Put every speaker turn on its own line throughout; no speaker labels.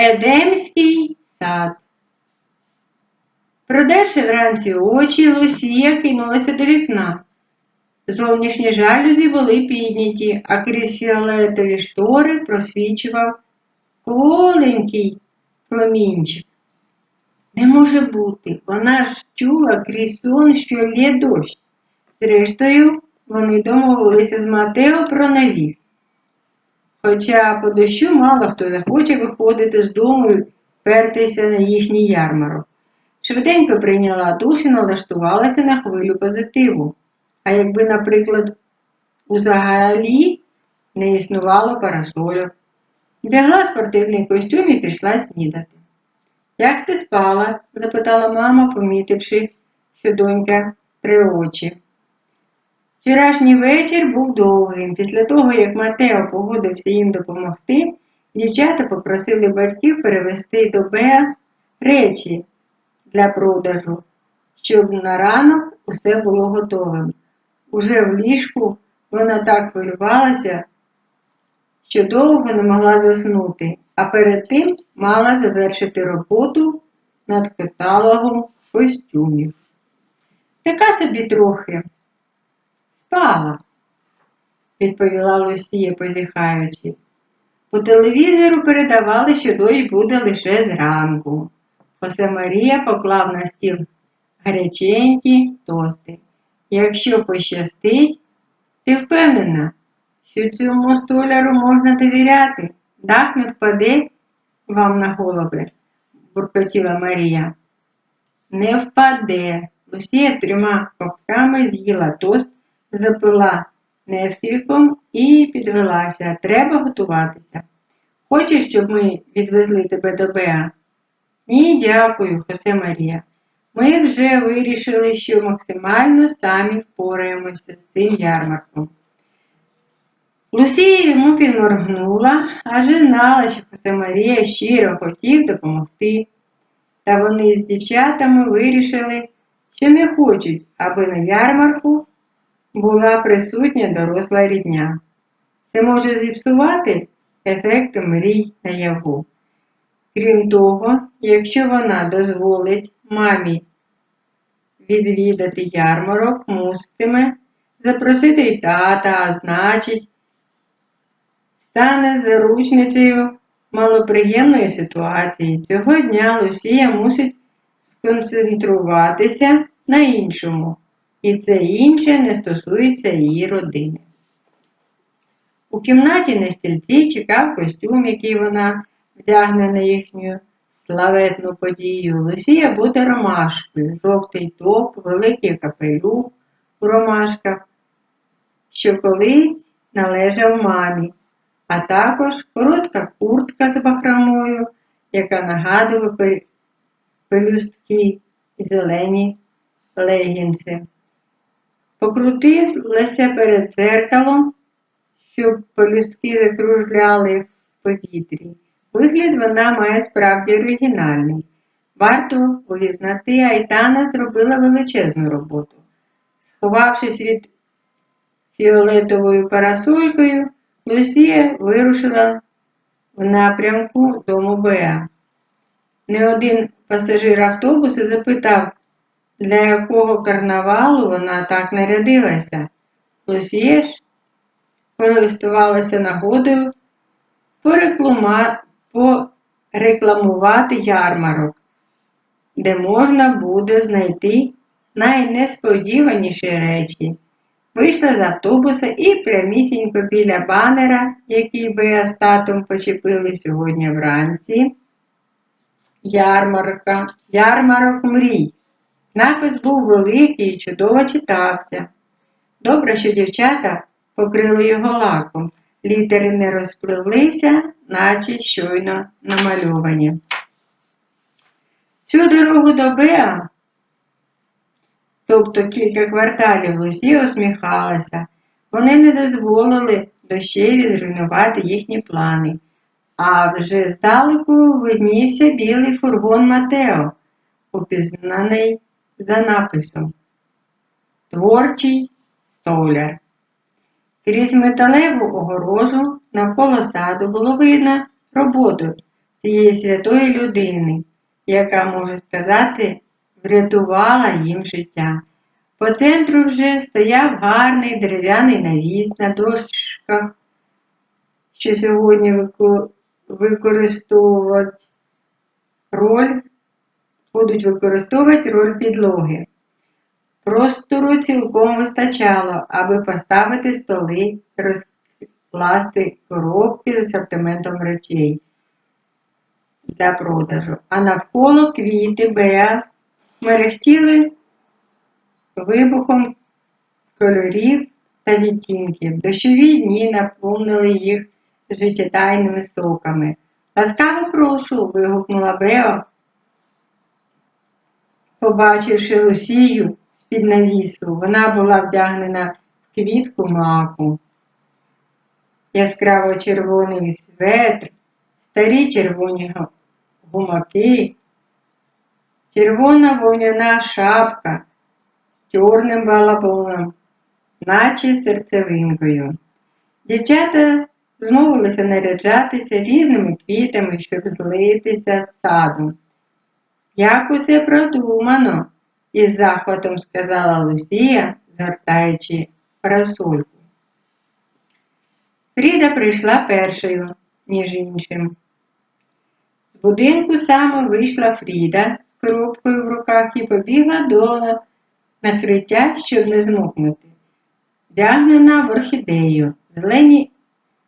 Едемський сад. Продерши вранці очі, Лусія кинулася до вікна. Зовнішні жалюзі були підняті, а крізь фіолетові штори просвічував коленький промінчик. Не може бути, вона ж чула крізь сон, що лє дощ. Зрештою, вони домовилися з Матео про навіс. Хоча по дощу мало хто захоче виходити з дому і пертися на їхній ярмарок. Швиденько прийняла душ і налаштувалася на хвилю позитиву. А якби, наприклад, узагалі не існувало парасольок, вдягла спортивний костюм і пішла снідати. Як ти спала? запитала мама, помітивши, що донька три очі. Вчорашній вечір був довгим. Після того, як Матео погодився їм допомогти, дівчата попросили батьків перевезти до Беа речі для продажу, щоб на ранок усе було готовим. Уже в ліжку вона так хвилювалася, що довго не могла заснути, а перед тим мала завершити роботу над каталогом костюмів. Така собі трохи спала, відповіла Лусія, позіхаючи. По телевізору передавали, що дощ буде лише зранку. Хосе Марія поклав на стіл гаряченькі тости. Якщо пощастить, ти впевнена, що цьому столяру можна довіряти, дах не впаде вам на голови, буркотіла Марія. Не впаде. Лусія трьома ковтками з'їла тост, запила несквіком і підвелася. Треба готуватися. Хочеш, щоб ми відвезли тебе до Беа? Ні, дякую, Хосе Марія. Ми вже вирішили, що максимально самі впораємося з цим ярмарком. Лусія йому підморгнула, адже знала, що Хосе Марія щиро хотів допомогти. Та вони з дівчатами вирішили, що не хочуть, аби на ярмарку була присутня доросла рідня. Це може зіпсувати ефект мрій наяву. Крім того, якщо вона дозволить мамі відвідати ярмарок, муситиме запросити й тата, а значить, стане заручницею малоприємної ситуації. Цього дня Лусія мусить сконцентруватися на іншому, і це інше не стосується її родини. У кімнаті на стільці чекав костюм, який вона вдягне на їхню славетну подію. Лусія буде ромашкою, жовтий топ, великий капелюх у ромашках, що колись належав мамі, а також коротка куртка з бахромою, яка нагадує пелюстки і зелені легінси. Покрутилася перед дзеркалом, щоб пелюстки закружляли в повітрі. Вигляд вона має справді оригінальний. Варто визнати, Айтана зробила величезну роботу. Сховавшись від фіолетовою парасолькою, Лусія вирушила в напрямку дому Беа. Не один пасажир автобуса запитав, для якого карнавалу вона так нарядилася. Лусія ж користувалася нагодою пореклама... порекламувати ярмарок, де можна буде знайти найнесподіваніші речі. Вийшла з автобуса і прямісінько біля банера, який Беа з татом почепили сьогодні вранці. Ярмарка, ярмарок мрій. Напис був великий і чудово читався. Добре, що дівчата покрили його лаком. Літери не розпливлися, наче щойно намальовані. Цю дорогу до Беа, тобто кілька кварталів Лусі усміхалася. Вони не дозволили дощеві зруйнувати їхні плани. А вже здалеку виднівся білий фургон Матео, упізнаний за написом Творчий столяр. Крізь металеву огорожу навколо саду було видно роботу цієї святої людини, яка, може сказати, врятувала їм життя. По центру вже стояв гарний дерев'яний навіс на дошках, що сьогодні вико- використовувати роль, будуть використовувати роль підлоги. Простору цілком вистачало, аби поставити столи, розкласти коробки з асортиментом речей для продажу. А навколо квіти Беа мерехтіли вибухом кольорів та відтінків. Дощові дні наповнили їх життєдайними соками. Ласкаво прошу. вигукнула Бео, побачивши Лусію з-під навісу. Вона була вдягнена в квітку маку. Яскраво червоний светр, старі червоні гумаки, червона вовняна шапка з чорним балабоном, наче серцевинкою. Дівчата змовилися наряджатися різними квітами, щоб злитися з садом. Як усе продумано, із захватом сказала Лусія, згортаючи парасольку. Фріда прийшла першою, ніж іншим. З будинку саме вийшла Фріда з коробкою в руках і побігла до накриття, щоб не змокнути. Вдягнена в орхідею, зелені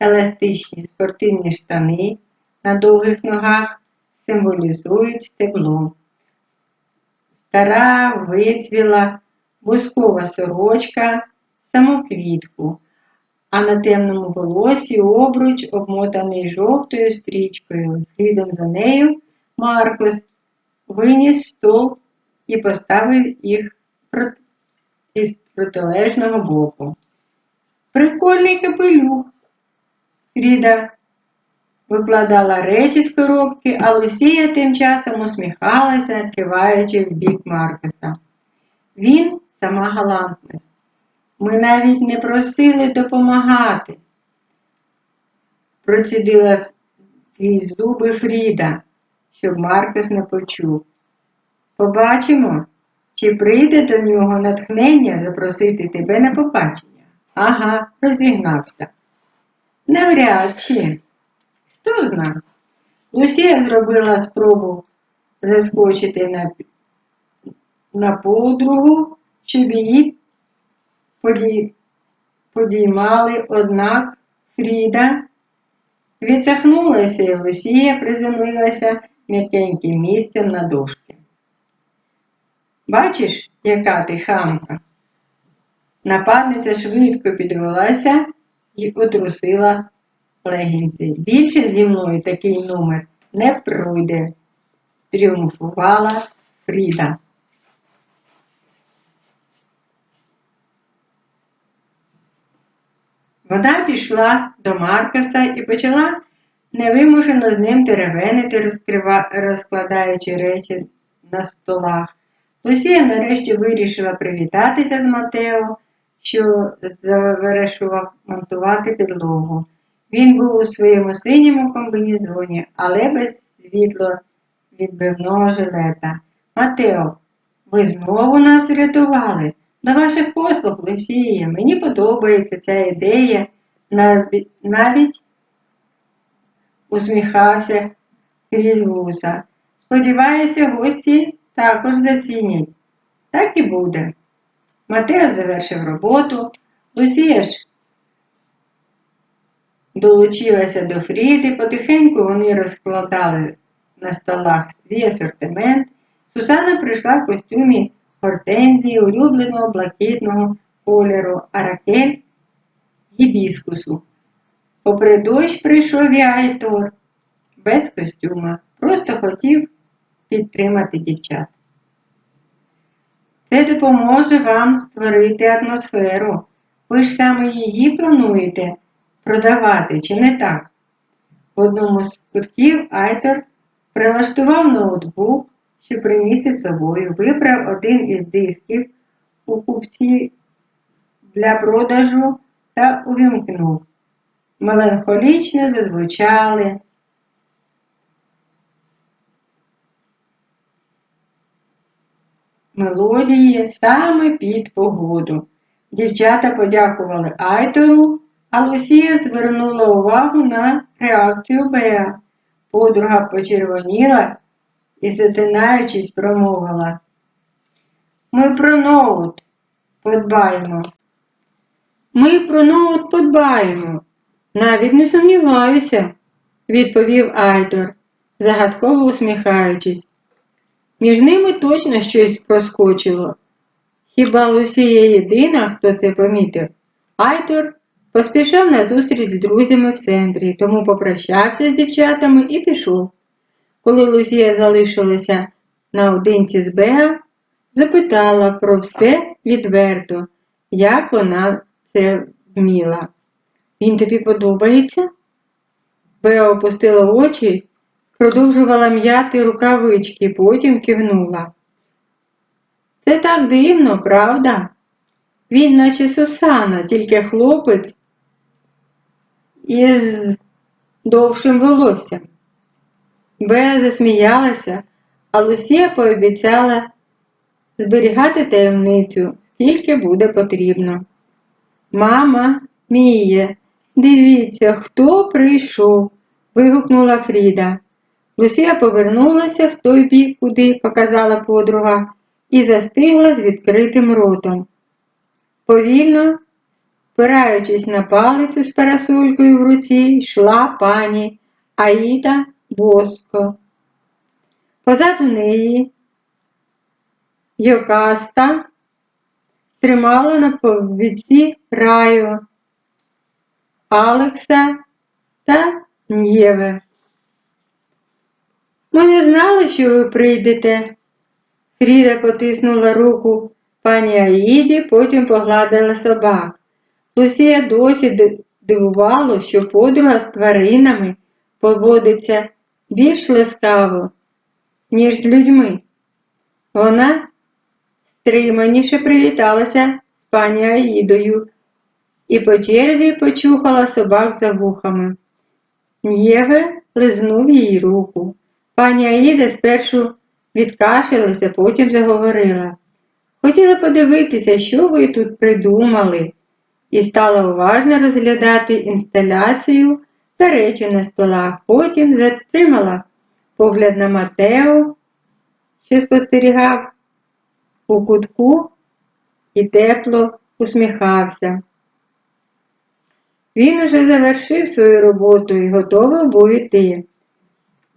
еластичні спортивні штани на довгих ногах символізують стебло. Стара вицвіла бускова сорочка, саму квітку, а на темному волосі обруч, обмотаний жовтою стрічкою. Слідом за нею Маркос виніс стол і поставив їх із протилежного боку. Прикольний капелюх. Фріда викладала речі з коробки, а Лусія тим часом усміхалася, киваючи в бік Маркоса. Він сама галантність. Ми навіть не просили допомагати. Процідила крізь зуби Фріда, щоб Маркос не почув. Побачимо, чи прийде до нього натхнення запросити тебе на побачення. Ага, розігнався. Навряд чи. Хто зна? Лусія зробила спробу заскочити на, на подругу, щоб її поді... подіймали, однак Фріда відсахнулася і Лусія приземлилася м'якеньким місцем на дошки. Бачиш, яка ти хамка? Нападниця швидко підвелася і отрусила легінці. Більше зі мною такий номер не пройде, тріумфувала Фріда. Вона пішла до Маркоса і почала невимушено з ним теревенити, розкладаючи речі на столах. Лусія нарешті вирішила привітатися з Матео, що завершував монтувати підлогу. Він був у своєму синьому комбінезоні, але без світло відбивного жилета. Матео, ви знову нас врятували. До ваших послуг, Лусія, мені подобається ця ідея, Наві- навіть усміхався крізь вуса. Сподіваюся, гості також зацінять. Так і буде. Матео завершив роботу, Лусія ж долучилася до Фріди, потихеньку вони розкладали на столах свій асортимент. Сусана прийшла в костюмі гортензії, улюбленого блакитного кольору, а Ракель гібіскусу. Попри дощ прийшов і Айтор без костюма, просто хотів підтримати дівчат. Це допоможе вам створити атмосферу. Ви ж саме її плануєте продавати, чи не так? В одному з кутків Айтер прилаштував ноутбук, що приніс із собою, вибрав один із дисків у купці для продажу та увімкнув. Меланхолічно зазвучали. Мелодії саме під погоду. Дівчата подякували Айтору а Лусія звернула увагу на реакцію Беа. Подруга почервоніла і, затинаючись, промовила. Ми про ноут подбаємо. Ми про ноут подбаємо. Навіть не сумніваюся, відповів Айтор, загадково усміхаючись. Між ними точно щось проскочило. Хіба Лусія єдина, хто це помітив? Айтор поспішав на зустріч з друзями в центрі, тому попрощався з дівчатами і пішов. Коли Лусія залишилася наодинці з Беа, запитала про все відверто, як вона це вміла. Він тобі подобається? Беа опустила очі, продовжувала м'яти рукавички, потім кивнула. Це так дивно, правда? Він, наче Сусана, тільки хлопець із довшим волоссям. Беа засміялася, а Лусія пообіцяла зберігати таємницю, скільки буде потрібно. Мама, Міє, дивіться, хто прийшов, вигукнула Фріда. Лусія повернулася в той бік, куди показала подруга, і застигла з відкритим ротом. Повільно, спираючись на палицю з парасолькою в руці, йшла пані Аїда Боско. Позаду неї Йокаста тримала на повідці раю Алекса та Нєве. Ми не знали, що ви прийдете. Фріда потиснула руку пані Аїді, потім погладила собак. Лусія досі дивувало, що подруга з тваринами поводиться більш ласкаво, ніж з людьми. Вона стриманіше привіталася з пані Аїдою і по черзі почухала собак за вухами. Нєве лизнув їй руку. Пані Аїда спершу відкашилася, потім заговорила. Хотіла подивитися, що ви тут придумали, і стала уважно розглядати інсталяцію та речі на столах. Потім затримала погляд на Матео, що спостерігав у кутку і тепло усміхався. Він уже завершив свою роботу і готовий був іти.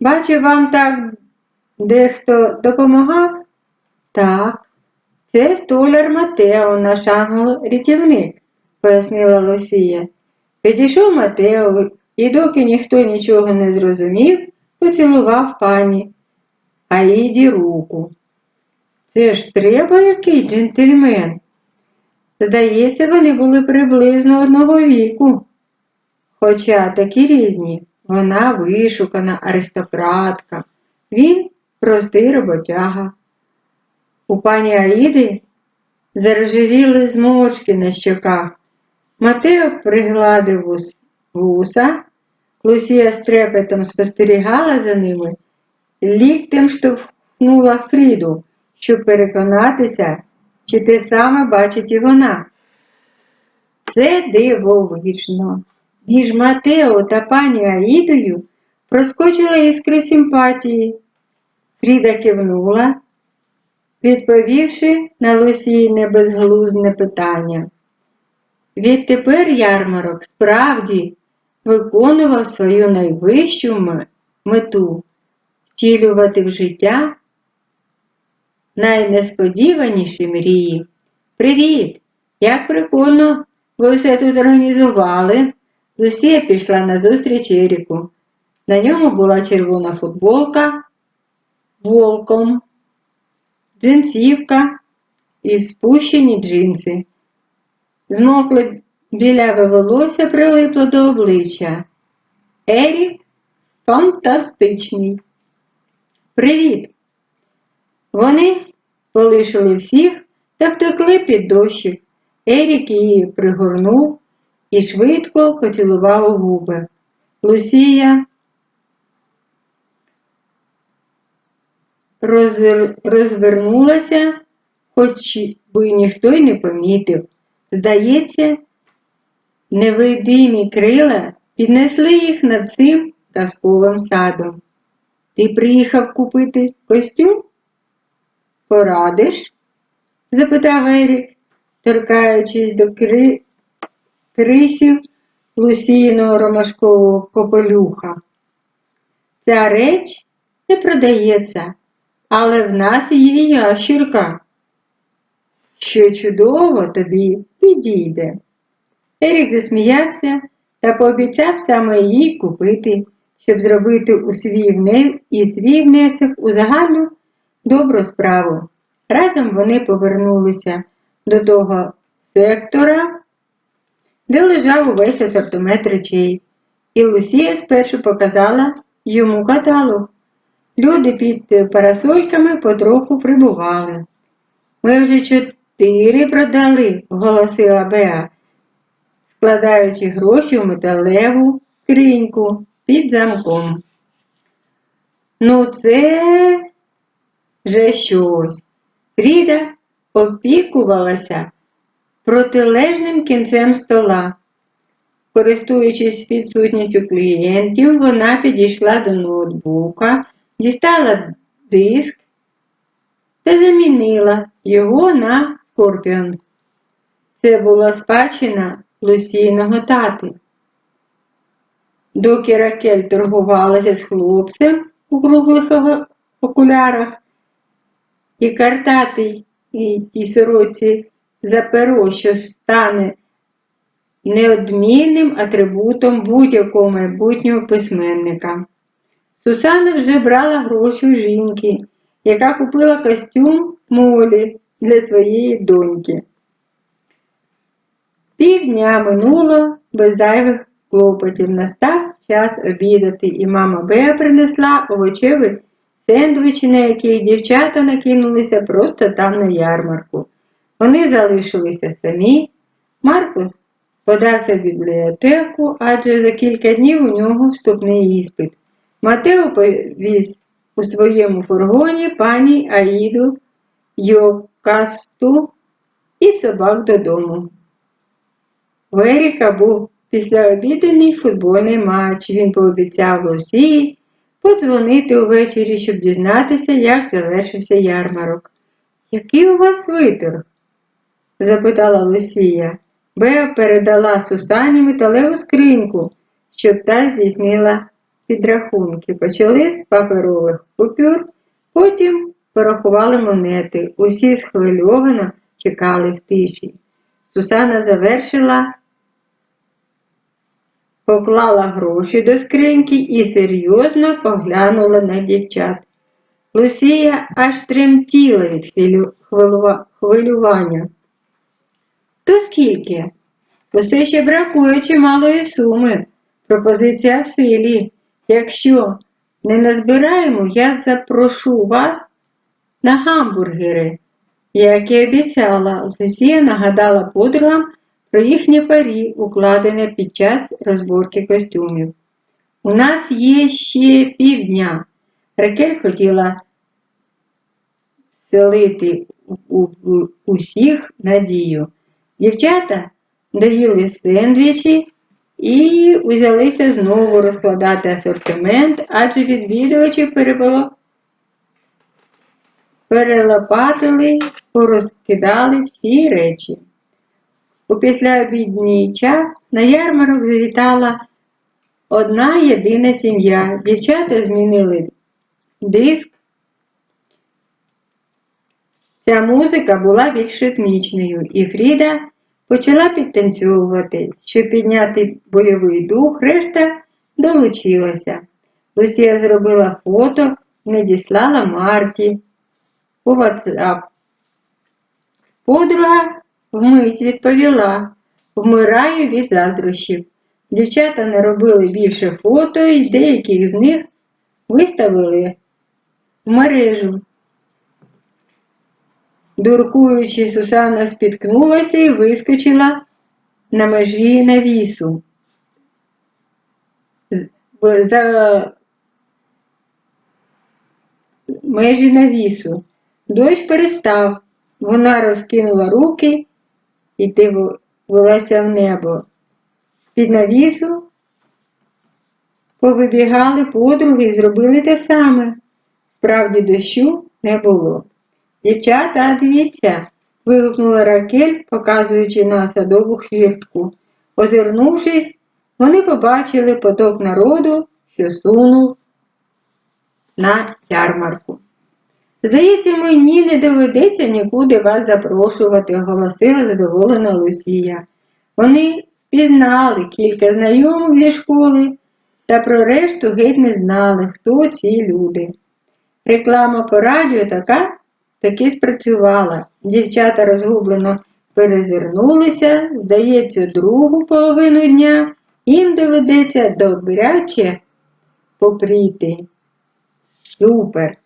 Бачу, вам так дехто допомагав? Так, це столяр Матео, наш ангел-рятівник, пояснила Лосія. Підійшов Матео і, доки ніхто нічого не зрозумів, поцілував пані Аїді руку. Це ж треба який джентльмен. Здається, вони були приблизно одного віку. Хоча такі різні, вона вишукана аристократка, він простий роботяга. У пані Аїди зарожевіли зморшки на щоках. Матео пригладив вуса, Лусія з трепетом спостерігала за ними, ліктем штовхнула Фріду, щоб переконатися, чи те саме бачить і вона. Це дивовижно. Між Матео та пані Аїдою проскочила іскри симпатії. Фріда кивнула, відповівши на Лусійне безглузне питання. Відтепер ярмарок справді виконував свою найвищу мету втілювати в життя найнесподіваніші мрії. Привіт! Як прикольно ви все тут організували. Лусія пішла на зустріч Еріку. На ньому була червона футболка, волком, джинсівка і спущені джинси. Змокле біляве волосся прилипло до обличчя. Ерік фантастичний. Привіт! Вони полишили всіх та втекли під дощик. Ерік її пригорнув і швидко поцілував у губи. Лусія роз... розвернулася хоч би ніхто й не помітив. Здається, невидимі крила піднесли їх над цим казковим садом. Ти приїхав купити костюм? Порадиш? запитав Ерік, торкаючись до кри... крисів лусійного ромашкового копелюха. Ця реч не продається, але в нас є ящірка, що чудово тобі підійде. Ерік засміявся та пообіцяв саме їй купити, щоб зробити у свій вне... і свій внесок у загальну добру справу. Разом вони повернулися до того сектора, де лежав увесь асортимент речей, і Лусія спершу показала йому каталог. Люди під парасольками потроху прибували. Ми вже чотири продали, оголосила Беа, складаючи гроші в металеву скриньку під замком. Ну, це вже щось. Фріда опікувалася протилежним кінцем стола. Користуючись відсутністю клієнтів, вона підійшла до ноутбука, дістала диск та замінила його на Scorpions. Це була спадщина Лусійного тати. Доки Ракель торгувалася з хлопцем у круглих окулярах, і картатий і тій сороці за перо, що стане неодмінним атрибутом будь-якого майбутнього письменника. Сусана вже брала гроші у жінки, яка купила костюм молі для своєї доньки. Півдня минуло без зайвих клопотів. Настав час обідати, і мама Беа принесла овочевий сендвічі, на яких дівчата накинулися просто там на ярмарку. Вони залишилися самі. Маркус подався в бібліотеку, адже за кілька днів у нього вступний іспит. Матео повіз у своєму фургоні пані Аїду Йокасту і собак додому. У Еріка був післяобідний футбольний матч. Він пообіцяв Лусії подзвонити увечері, щоб дізнатися, як завершився ярмарок. Який у вас виторг? запитала Лусія. Беа передала Сусані металеву скриньку, щоб та здійснила підрахунки. Почали з паперових купюр, потім порахували монети. Усі схвильовано чекали в тиші. Сусана завершила, поклала гроші до скриньки і серйозно поглянула на дівчат. Лусія аж тремтіла від хвилювання. То скільки? Усе ще бракує чималої суми. Пропозиція в силі. Якщо не назбираємо, я запрошу вас на гамбургери. Як і обіцяла, Лусія нагадала подругам про їхні парі, укладене під час розборки костюмів. У нас є ще півдня. Ракель хотіла вселити в усіх надію. Дівчата доїли сендвічі і узялися знову розкладати асортимент, адже відвідувачів перебуло. Перелопатили, порозкидали всі речі. У післяобідній час на ярмарок завітала одна єдина сім'я. Дівчата змінили диск. Ця музика була більш ритмічною, і Фріда почала підтанцьовувати, щоб підняти бойовий дух, решта долучилася. Лусія зробила фото, надіслала Марті у. Подруга вмить відповіла, вмираю від заздрощів. Дівчата не робили більше фото і деяких з них виставили в мережу. Дуркуючи, Сусана спіткнулася і вискочила на межі навісу. За межі навісу. Дощ перестав, Вона розкинула руки і дивилася в небо. З-під навісу повибігали подруги і зробили те саме. Справді дощу не було. Дівчата, дивіться, вигукнула Ракель, показуючи на садову хвіртку. Озирнувшись, вони побачили поток народу, що сунув на ярмарку. Здається, мені не доведеться нікуди вас запрошувати, оголосила задоволена Лусія. Вони пізнали кілька знайомих зі школи, та про решту геть не знали, хто ці люди. Реклама по радіо така таки спрацювала. Дівчата розгублено перезирнулися, здається, другу половину дня їм доведеться добряче попріти. Супер!